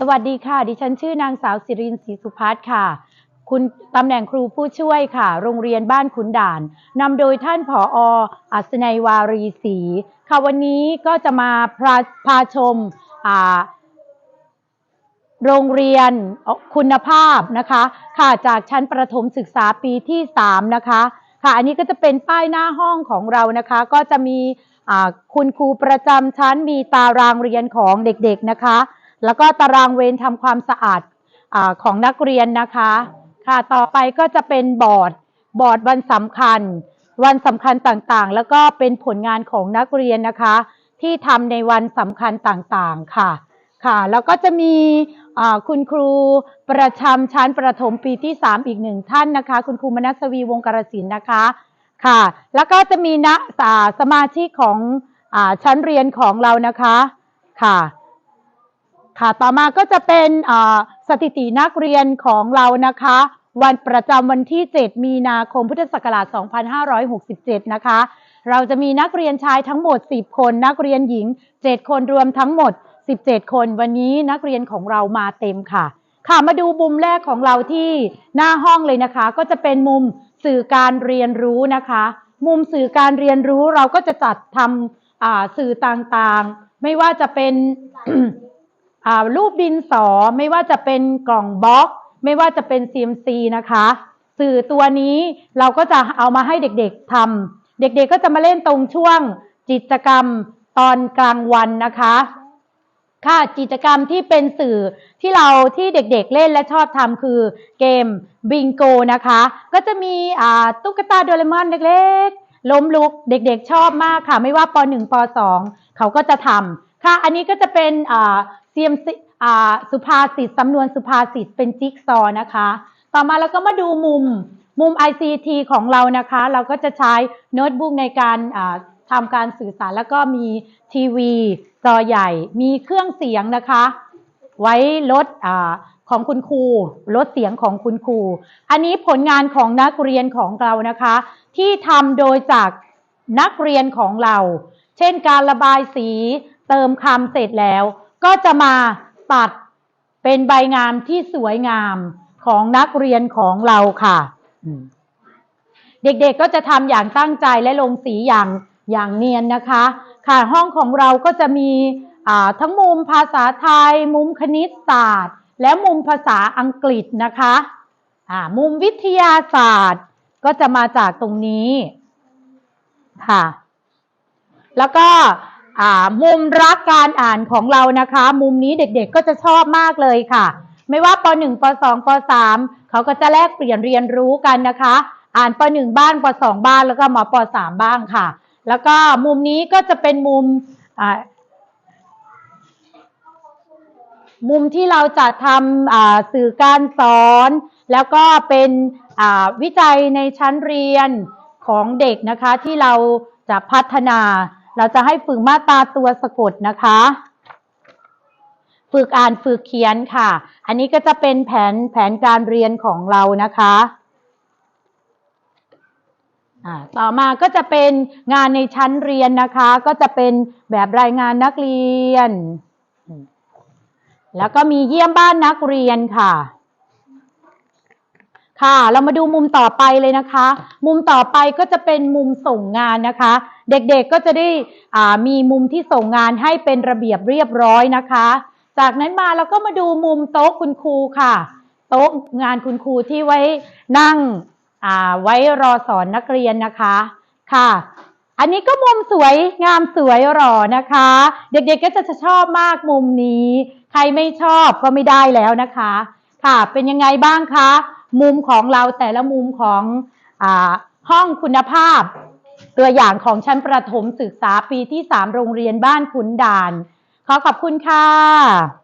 สวัสดีค่ะ ดิฉันชื่อนางสาวสิรินศรีสุพัฒน์ค่ะ คุณตำแหน่งครูผู้ช่วยค่ะ โรงเรียนบ้านขุนด่านนำโดยท่านผออัศนัยวารีศรีค่ะวันนี้ก็จะมาพาพาชมโรงเรียนคุณภาพนะคะค่ะจากชั้นประถมศึกษาปีที่ 3 นะคะค่ะอันนี้ก็จะเป็นป้ายหน้าห้องของเรานะคะ ก็จะมีคุณครูประจำชั้นมีตารางเรียนของเด็กๆนะคะ แล้วก็ตารางเวรทำความสะอาดอของนักเรียนนะคะ ค่ะ ต่อไปก็จะเป็นบอร์ด บอร์ดวันสำคัญ วันสำคัญต่างๆ แล้วก็เป็นผลงานของนักเรียนนะคะ ที่ทำในวันสำคัญต่างๆ ค่ะ ค่ะ แล้วก็จะมีคุณครูประจำชั้นประถมปีที่ 3 อีกหนึ่งท่านนะคะ คุณครูมนัสวีวงศ์กรสินนะคะ ค่ะ แล้วก็จะมีนะสมาชิกของอชั้นเรียนของเรานะคะ ค่ะ ค่ะต่อมาก็จะเป็นสถิตินักเรียนของเรานะคะ วันประจำวันที่ 7 มีนาคมพุทธศักราช 2567 นะคะ เราจะมีนักเรียนชายทั้งหมด 10 คน นักเรียนหญิง 7 คนรวมทั้งหมด 17 คนวันนี้นักเรียนของเรามาเต็มค่ะ ค่ะมาดูมุมแรกของเราที่หน้าห้องเลยนะคะ ก็จะเป็นมุมสื่อการเรียนรู้นะคะ มุมสื่อการเรียนรู้เราก็จะจัดทำสื่อต่างๆ ไม่ว่าจะเป็น รูปดินสอไม่ว่าจะเป็นกล่องบล็อก ไม่ว่าจะเป็น CMC นะคะ สื่อตัวนี้เราก็จะเอามาให้เด็กๆทำเด็กๆก็จะมาเล่นตรงช่วงกิจกรรมตอนกลางวันนะคะ ค่ะกิจกรรมที่เป็นสื่อที่เราที่เด็กๆเล่นและชอบทำคือเกมบิงโกนะคะ ก็จะมีตุ๊กตาโดเรมอนเล็กๆ ล้มลุกเด็กๆชอบมากค่ะ ไม่ว่าป .1 ป .2 เขาก็จะทำค่ะ อันนี้ก็จะเป็น อ่า CMC อ่าสุภาษิตสำนวนสุภาษิตเป็นจิ๊กซอนะคะ ต่อมาเราก็มาดูมุมมุม ICT ของเรานะคะ เราก็จะใช้โน้ตบุ๊กในการอ่าทำการสื่อสารแล้วก็มีทีวีจอใหญ่ มีเครื่องเสียงนะคะ ไว้ลดอาของคุณครูลดเสียงของคุณครู อันนี้ผลงานของนักเรียนของเรานะคะ ที่ทำโดยจากนักเรียนของเรา เช่นการระบายสีเติมคำเสร็จแล้ว ก็จะมาตัดเป็นใบงามที่สวยงามของนักเรียนของเราค่ะ เด็กๆก็จะทำอย่างตั้งใจและลงสีอย่างอย่างเนียนนะคะ ค่ะห้องของเราก็จะมีทั้งมุมภาษาไทย มุมคณิตศาสตร์ และมุมภาษาอังกฤษนะคะมุมวิทยาศาสตร์ ก็จะมาจากตรงนี้ค่ะ แล้วก็ มุมรักการอ่านของเรานะคะ มุมนี้เด็กๆก็จะชอบมากเลยค่ะ ไม่ว่าป .1 ป .2 ป .3 เขาก็จะแลกเปลี่ยนเรียนรู้กันนะคะ อ่านป .1 บ้านป .2 บ้านแล้วก็มาป .3 บ้างค่ะ แล้วก็มุมนี้ก็จะเป็นมุมมุมที่เราจะทำสื่อการสอน แล้วก็เป็นวิจัยในชั้นเรียนของเด็กนะคะที่เราจะพัฒนา เราจะให้ฝึกมาตราตัวสะกดนะคะ ฝึกอ่านฝึกเขียนค่ะ อันนี้ก็จะเป็นแผนแผนการเรียนของเรานะคะต่อมาก็จะเป็นงานในชั้นเรียนนะคะ ก็จะเป็นแบบรายงานนักเรียน แล้วก็มีเยี่ยมบ้านนักเรียนค่ะ ค่ะ เรามาดูมุมต่อไปเลยนะคะ มุมต่อไปก็จะเป็นมุมส่งงานนะคะ เด็กๆก็จะได้มีมุมที่ส่งงานให้เป็นระเบียบเรียบร้อยนะคะ จากนั้นมาเราก็มาดูมุมโต๊ะคุณครูค่ะ โต๊ะงานคุณครูที่ไว้นั่งไว้รอสอนนักเรียนนะคะค่ะ อันนี้ก็มุมสวยงามสวยหล่อนะคะ เด็กๆก็จะชอบมากมุมนี้ ใครไม่ชอบก็ไม่ได้แล้วนะคะ ค่ะเป็นยังไงบ้างคะ มุมของเราแต่ละมุมของอห้องคุณภาพ ตัวอย่างของชั้นประถมศึกษาปีที่ 3 โรงเรียนบ้านขุนด่าน ขอขอบคุณค่ะ